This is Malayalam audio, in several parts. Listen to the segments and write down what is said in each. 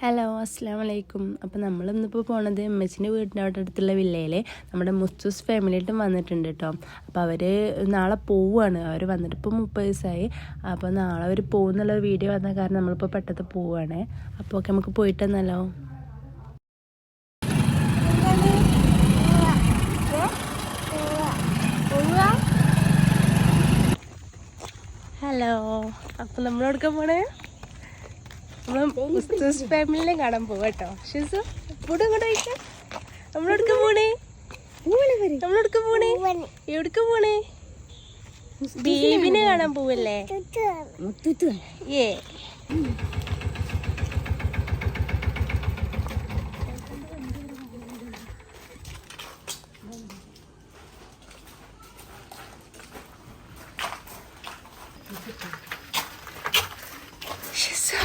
ഹലോ അസ്സാം വലൈക്കും അപ്പോൾ നമ്മളിന്നിപ്പോൾ പോണത് എമ്മച്ചിന്റെ വീടിന്റെ അവിടെ അടുത്തുള്ള വില്ലയിൽ നമ്മുടെ മുസ്തുസ് ഫാമിലിയായിട്ടും വന്നിട്ടുണ്ട് കേട്ടോ അപ്പോൾ അവർ നാളെ പോവുകയാണ് അവർ വന്നിട്ട് ഇപ്പോൾ മുപ്പത് ദിവസമായി അപ്പോൾ നാളെ അവർ പോകുന്നുള്ള വീഡിയോ വന്ന കാരണം നമ്മളിപ്പോൾ പെട്ടെന്ന് പോവുകയാണ് അപ്പോൾ ഒക്കെ നമുക്ക് പോയിട്ടെന്നല്ലോ ഹലോ അപ്പോൾ നമ്മളെടുക്കാൻ പോണേ? ഫാമിലിനെ കാണാൻ പോവാ കേട്ടോ. ഷിസു കൂടെ കൂടെ നമ്മളെടുക്ക പോണേ? നമ്മളെടുക്ക പോണേ? എവിടുക്ക പോണേ? ബേബിനെ കാണാൻ പോവല്ലേ? ഏ ഷിസു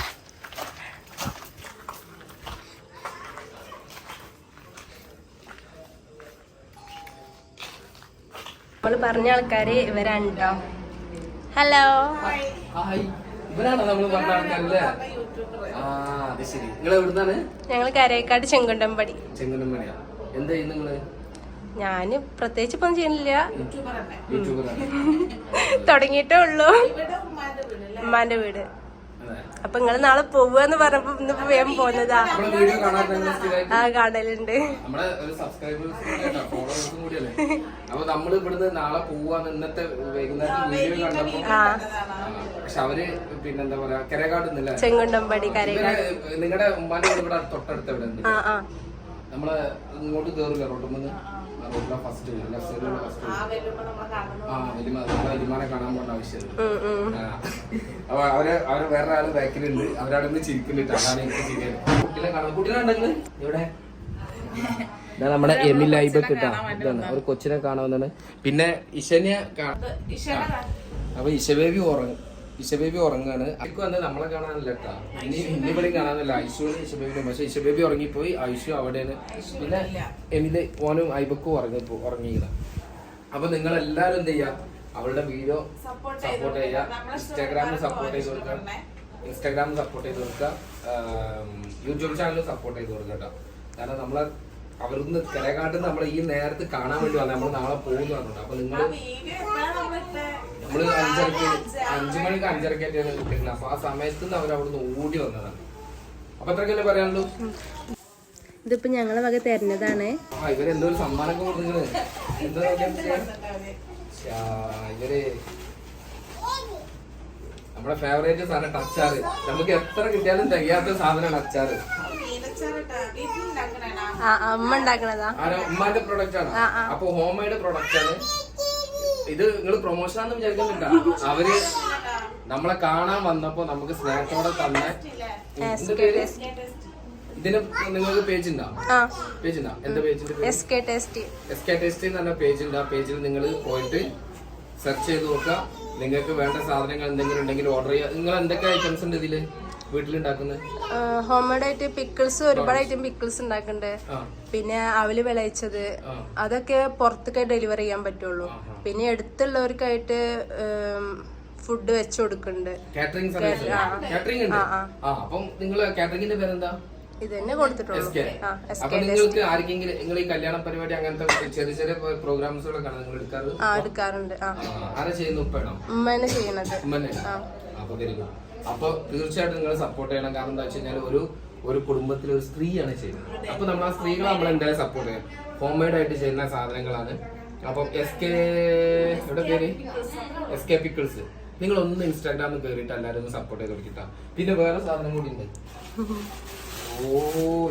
നമ്മൾ പറഞ്ഞ ആൾക്കാര് ഇവരാണ് കേട്ടോ ഹലോ ഞങ്ങൾ ഇവരാണോ നമ്മൾ പറഞ്ഞ ആൾക്കാരല്ലേ? ആ അത് ശരി. നിങ്ങൾ എവിടുന്നാണ്? ഞങ്ങൾ കരേക്കാട് ചെങ്കുണ്ടമ്പടി. ഞാൻ പ്രത്യേകിച്ച് ഇപ്പം ചെയ്യുന്നില്ല. തുടങ്ങിയിട്ടേ ഉള്ളൂ. ഉമ്മാന്റെ വീട്. അപ്പൊ നിങ്ങൾ നാളെ പോവാന്ന് പറഞ്ഞപ്പോ ഇന്നിപ്പോ വേഗം പോന്നതാ. ആ കാണലുണ്ട്. കരകാട് ചെങ്കുണ്ടമ്പടി കരേക്കാട് നിങ്ങളുടെ തൊട്ടടുത്ത് നമ്മൾ ഉണ്ട് ആ ആ. നമ്മളെ ഇങ്ങോട്ട് കേറില്ല റോട്ടുമ്പന്ന് റോഡിലെ ഫസ്റ്റ് ലെഫ്റ്റ് സൈഡിലുള്ള ഫസ്റ്റ് ആ വലിയ വലിയമാനെ കാണാൻ പോകേണ്ട ആവശ്യമില്ല. അപ്പൊ അവർ അവർ വേറെ ആൾ ബാക്കിലുണ്ട്. അവരവിടെ നിന്ന് ചിരിക്കുന്നുണ്ട്. അതാണ് എനിക്ക് കാണാൻ ഉണ്ടെങ്കിൽ ഇവിടെ ഇതാണ് നമ്മുടെ എമിൽ ലൈബ് ഇതാണ്. ഒരു കൊച്ചിനെ കാണാവുന്നതാണ് പിന്നെ ഇഷനെ അപ്പൊ ഇശബേബി ഉറങ്ങും. ഇശബേബി ഉറങ്ങാണ്. അതിക്ക് വന്ന് നമ്മളെ കാണാനല്ല കേട്ടാ ഇനി ഇനി ഇവിടെ കാണാനല്ല. ഐശുവിനും ഇഷബേബിനും പക്ഷെ ഇശബേബി ഉറങ്ങിപ്പോയി. ഐശു അവിടെയാണ്. പിന്നെ എമിലെ ഓനും ഐബക്കും ഉറങ്ങിപ്പോ ഉറങ്ങിയില്ല. അപ്പൊ നിങ്ങൾ എല്ലാരും എന്ത് ചെയ്യാ? അവളുടെ വീഡിയോ സപ്പോർട്ട് ചെയ്യുക. ഇൻസ്റ്റാഗ്രാമിൽ സപ്പോർട്ട് ചെയ്ത് കൊടുക്കുക. ഇൻസ്റ്റാഗ്രാമിൽ സപ്പോർട്ട് ചെയ്ത് കൊടുക്കുക. യൂട്യൂബ് ചാനലിൽ സപ്പോർട്ട് ചെയ്ത് കൊടുക്കുക കേട്ടോ കാരണം നമ്മളെ അവിടുന്ന് കരകാട്ട് നമ്മൾ ഈ നേരത്ത് കാണാൻ വേണ്ടി വന്നത് നമ്മൾ നാളെ പോകുന്നു പറഞ്ഞിട്ട്. അപ്പൊ നിങ്ങൾ നമ്മൾ അഞ്ചരക്ക് അഞ്ചു. മണിക്ക് അഞ്ചരക്കായിട്ടാണ് കിട്ടുന്നത് അപ്പൊ ആ സമയത്ത് അവർ അവിടുന്ന് ഓടി വന്നതാണ്. അപ്പൊ എത്രക്കല്ലേ പറയാനുള്ളൂ? ഇതിപ്പോ ഞങ്ങളെ വക തരുന്നതാണ്. ആ ഇവരെന്തോ ഒരു സമ്മാനമൊക്കെ കൊടുക്കുന്നത് എന്താ നോക്കിയാ? ശ്ശാ, ഇവർ നമ്മുടെ ഫേവറേറ്റ് സാധനം അച്ചാറ് നമുക്ക് എത്ര കിട്ടിയാലും തികയാത്ത സാധനമാണ് അച്ചാറ്. അമ്മ ഉണ്ടാക്കണതാ? ഉമ്മാന്റെ പ്രൊഡക്റ്റ് ആണ്. അപ്പൊ ഹോം മെയ്ഡ് പ്രൊഡക്റ്റ് ആണ്. ഇത് നിങ്ങൾ പ്രൊമോഷൻ ആണെന്ന് വിചാരിക്കുന്നില്ല അവർ നമ്മളെ കാണാൻ വന്നപ്പോ നമുക്ക് സ്നേഹത്തോടെ തന്ന ഇതിന് നിങ്ങൾക്ക് പേജ് ഉണ്ടോ? ആ. പേജ് ഉണ്ടോ എന്താ പേജിന്റെ പേര്? S K tasty S K test എന്ന് പറഞ്ഞ പേജ് ഉണ്ട്. ആ പേജിൽ നിങ്ങൾ പോയിട്ട് സെർച്ച് ചെയ്ത് നോക്കുക. നിങ്ങൾക്ക് വേണ്ട സാധനങ്ങൾ എന്തെങ്കിലും ഉണ്ടെങ്കിൽ ഓർഡർ ചെയ്യുക. നിങ്ങൾ എന്തൊക്കെ ഐറ്റംസ് ഉണ്ട് ഇതിൽ? വീട്ടിലുണ്ടാക്കുന്നത് ഹോം മെയ്ഡ് ആയിട്ട് പിക്കിൾസ് ഒരുപാട് ഐറ്റം പിക്കിൾസ് ഉണ്ടാക്കുന്നുണ്ട് പിന്നെ അവൽ വിളയിച്ചത്. ആ. അതൊക്കെ പുറത്തൊക്കെ ഡെലിവറി ചെയ്യാൻ പറ്റുള്ളൂ. പിന്നെ എടുത്തുള്ളവർക്കായിട്ട് ഫുഡ് വെച്ചു കൊടുക്കുന്നുണ്ട് കാറ്ററിംഗ് സർവീസ് കാറ്ററിംഗ് ഉണ്ട്. ആ അപ്പം നിങ്ങൾ കാറ്ററിംഗിന്റെ പേരെന്താ? ഇത് തന്നെ കൊടുത്തിട്ടുള്ളൂ ആ നിങ്ങൾക്ക് ആർക്കെങ്കിലും നിങ്ങൾ ഈ കല്യാണ പരിപാടി അങ്ങനത്തെ ചെറിയ ചെറിയ നിങ്ങൾ എടുക്കാറ്? ആ എടുക്കാറുണ്ട്. ആ. ആ, ആരാ ചെയ്യുന്നു ചെയ്യണത്. ആ. അപ്പൊ വെരി ഗുഡ് അപ്പൊ തീർച്ചയായിട്ടും നിങ്ങൾ സപ്പോർട്ട് ചെയ്യണം. കാരണം എന്താ വെച്ച് കഴിഞ്ഞാൽ ഒരു ഒരു കുടുംബത്തിലെ ഒരു സ്ത്രീയാണ് ചെയ്യുന്നത്. അപ്പൊ നമ്മൾ ആ സ്ത്രീകളെ നമ്മൾ എന്തായാലും സപ്പോർട്ട് ചെയ്യണം. ഹോം മെയ്ഡ് ആയിട്ട് ചെയ്യുന്ന സാധനങ്ങളാണ്. അപ്പം എസ് കെ എവിടെ പേര് എസ് കെ പിക്കിൾസ് നിങ്ങൾ ഒന്ന് ഇൻസ്റ്റാഗ്രാമിൽ കയറിയിട്ട് എല്ലാവരും ഒന്ന് സപ്പോർട്ട് ചെയ്ത് കൊടുക്കിട്ടാ പിന്നെ വേറെ സാധനം കൂടി ഉണ്ട്. ഓ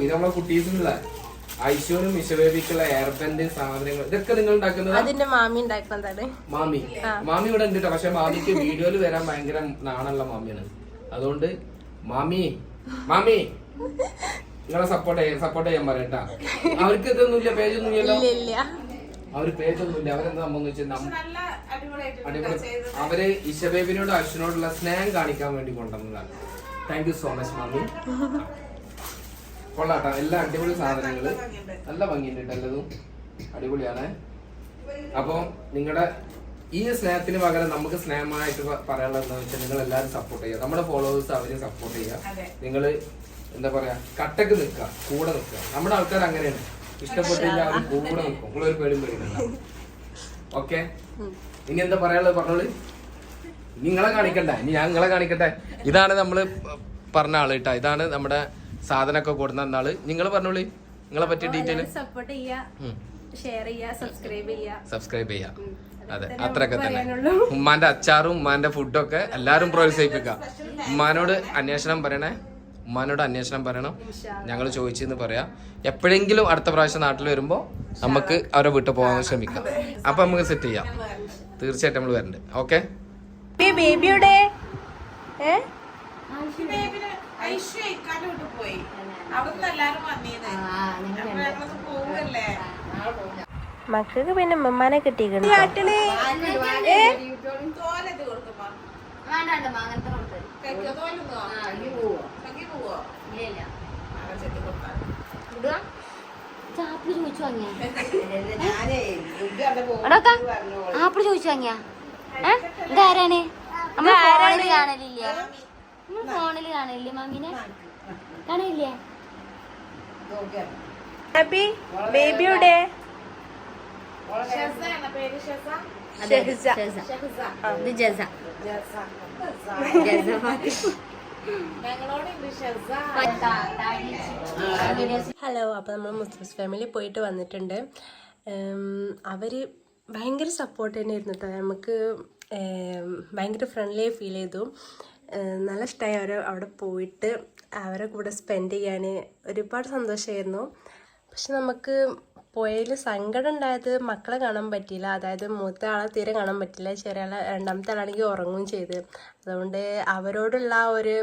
ഇത് നമ്മളെ കുട്ടീസിനുള്ള ഐശ്വര്യം വിശ്വവേദിക്കുള്ള എയർബെൻഡ് സാധനങ്ങൾ. ഇതൊക്കെ നിങ്ങൾ ഉണ്ടാക്കുന്നത്? അതിന്റെ മാമി ഉണ്ടാക്കുന്നതാണ് മാമി. മാമി ഇവിടെ ഉണ്ട്. പക്ഷെ മാമിക്ക് വീഡിയോയിൽ വരാൻ ഭയങ്കര നാണുള്ള മാമിയാണ്. അതുകൊണ്ട് മാമി മാമി നിങ്ങളെ സപ്പോർട്ട് ചെയ്യാൻ സപ്പോർട്ട് ചെയ്യാൻ പറയട്ടാ അവർക്ക് ഇതൊന്നുമില്ല പേജ് ഒന്നുമില്ലല്ലോ ഇല്ല ഇല്ല. അവർ പേജ് ഒന്നുമില്ല അവരെന്താ സംഭവം വെച്ചാൽ അടിപൊളി അവർ ഇഷബേബിനോട് അശ്വിനോടുള്ള സ്നേഹം കാണിക്കാൻ വേണ്ടി കൊണ്ടുവന്നതാണ്. താങ്ക് യു സോ മച്ച് മാമി. കൊള്ളാട്ടോ. എല്ലാ അടിപൊളി സാധനങ്ങൾ. നല്ല ഭംഗിയുണ്ട് ട്ടോ എല്ലതും. അടിപൊളിയാണ്. അപ്പൊ നിങ്ങളുടെ ഈ സ്നേഹത്തിന് പകരം നമുക്ക് സ്നേഹമായിട്ട് പറയാനുള്ളത് എന്താണെന്ന് വെച്ചാൽ നിങ്ങൾ എല്ലാവരും സപ്പോർട്ട് ചെയ്യുക. നമ്മുടെ ഫോളോവേഴ്സ് അവരെ സപ്പോർട്ട് ചെയ്യുക. നിങ്ങൾ എന്താ പറയാ കട്ടക്ക് നിൽക്കുക കൂടെ നിൽക്കുക. നമ്മുടെ ആൾക്കാർ അങ്ങനെയാണ്. ഇഷ്ടപ്പെട്ടില്ല അവർ കൂടെ നിൽക്കും. നിങ്ങളൊരു പേടിയും പേടിയില്ല ഓക്കെ? ഇനി എന്താ പറയാനുള്ളത് പറഞ്ഞോളൂ? നിങ്ങളെ കാണിക്കണ്ട? ഇനി ഞാൻ നിങ്ങളെ കാണിക്കട്ടെ? ഇതാണ് നമ്മൾ പറഞ്ഞ ആൾ കേട്ടോ. ഇതാണ് നമ്മുടെ സാധനമൊക്കെ കൊടുന്ന ആൾ. നിങ്ങൾ പറഞ്ഞോളൂ. നിങ്ങളെ പറ്റിയ ഡീറ്റെയിൽ സപ്പോർട്ട് ചെയ്യാ ഷെയർ സബ്സ്ക്രൈബ് ചെയ്യാ സബ്സ്ക്രൈബ് ചെയ്യാം അതെ. അത്രയൊക്കെ തന്നെ. ഉമ്മാന്റെ അച്ചാറും ഉമ്മാന്റെ ഫുഡും ഒക്കെ എല്ലാരും പ്രോത്സാഹിപ്പിക്ക ഉമ്മാനോട് അന്വേഷണം പറയണേ. ഉമ്മാനോട് അന്വേഷണം പറയണം. ഞങ്ങൾ ചോദിച്ചെന്ന് പറയാം. എപ്പോഴെങ്കിലും അടുത്ത പ്രാവശ്യം നാട്ടിൽ വരുമ്പോ നമുക്ക് അവരെ വീട്ടിൽ പോകാൻ ശ്രമിക്കാം. അപ്പൊ നമുക്ക് സെറ്റ് ചെയ്യാം. തീർച്ചയായിട്ടും നമ്മൾ വരണ്ട്. ഓക്കെ ബേബിയുടെ ഏ? പോയി. അവിടുന്ന് എല്ലാരും വന്നീന്ന്. അപ്പൊ ഞങ്ങളത് പോവല്ലേ? മക്കൾക്ക് പിന്നെ ഉമ്മമാനെ കിട്ടിയിട്ടുണ്ട് ആപ്പിൾ ചോദിച്ചു വാങ്ങിയ? ആപ്പിൾ ചോദിച്ചു വാങ്ങിയ? ഇതാരാണ്? നമ്മൾ ഫോണിൽ കാണലില്ലേ മമ്മീനെ? കാണലില്ലേ ഹാപ്പി? ബേബിയുടെ ഹലോ അപ്പോൾ നമ്മൾ മുസ്ലിംസ് ഫാമിലി പോയിട്ട് വന്നിട്ടുണ്ട്. അവർ ഭയങ്കര സപ്പോർട്ട് തന്നെയായിരുന്നു കേട്ടോ നമുക്ക് ഭയങ്കര ഫ്രണ്ട്ലി ഫീൽ ചെയ്തു. നല്ല ഇഷ്ടമായി അവർ അവിടെ പോയിട്ട് അവരെ കൂടെ സ്പെൻഡ് ചെയ്യാൻ ഒരുപാട് സന്തോഷമായിരുന്നു പക്ഷെ നമുക്ക് പോയതിൽ സങ്കടം ഉണ്ടായത് മക്കളെ കാണാൻ പറ്റിയില്ല. അതായത് മൂത്ത ആളെ തീരെ കാണാൻ പറ്റില്ല ചെറിയ ആളെ രണ്ടാമത്തെ ആളാണെങ്കിൽ ഉറങ്ങുകയും ചെയ്ത്. അതുകൊണ്ട് അവരോടുള്ള ഒരു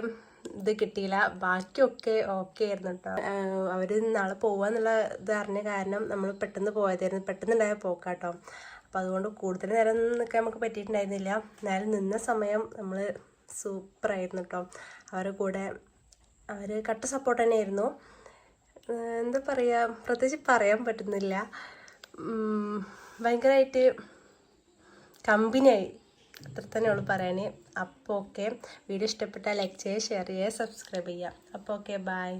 ഇത് കിട്ടിയില്ല. ബാക്കിയൊക്കെ ഓക്കെ ആയിരുന്നു കേട്ടോ അവർ നാളെ പോവാന്നുള്ള ഇത് അറിഞ്ഞ കാരണം നമ്മൾ പെട്ടെന്ന് പോയതായിരുന്നു. പെട്ടെന്നുണ്ടായ പോക്കാട്ടോ. അപ്പോൾ അതുകൊണ്ട് കൂടുതൽ നേരം നിൽക്കാൻ നമുക്ക് പറ്റിയിട്ടുണ്ടായിരുന്നില്ല. എന്നാലും നിന്ന സമയം നമ്മൾ സൂപ്പറായിരുന്നു കേട്ടോ അവരുടെ കൂടെ അവർ കട്ട സപ്പോർട്ട് തന്നെയായിരുന്നു. എന്താ പറയുക പ്രത്യേകിച്ച് പറയാൻ പറ്റുന്നില്ല. ഭയങ്കരമായിട്ട് കമ്പനിയായി. അത്ര തന്നെ ഉള്ളു പറയാൻ അപ്പോൾ ഓക്കെ വീഡിയോ ഇഷ്ടപ്പെട്ടാൽ ലൈക്ക് ചെയ്യുക ഷെയർ ചെയ്യുക സബ്സ്ക്രൈബ് ചെയ്യുക. അപ്പോൾ ഓക്കെ ബൈ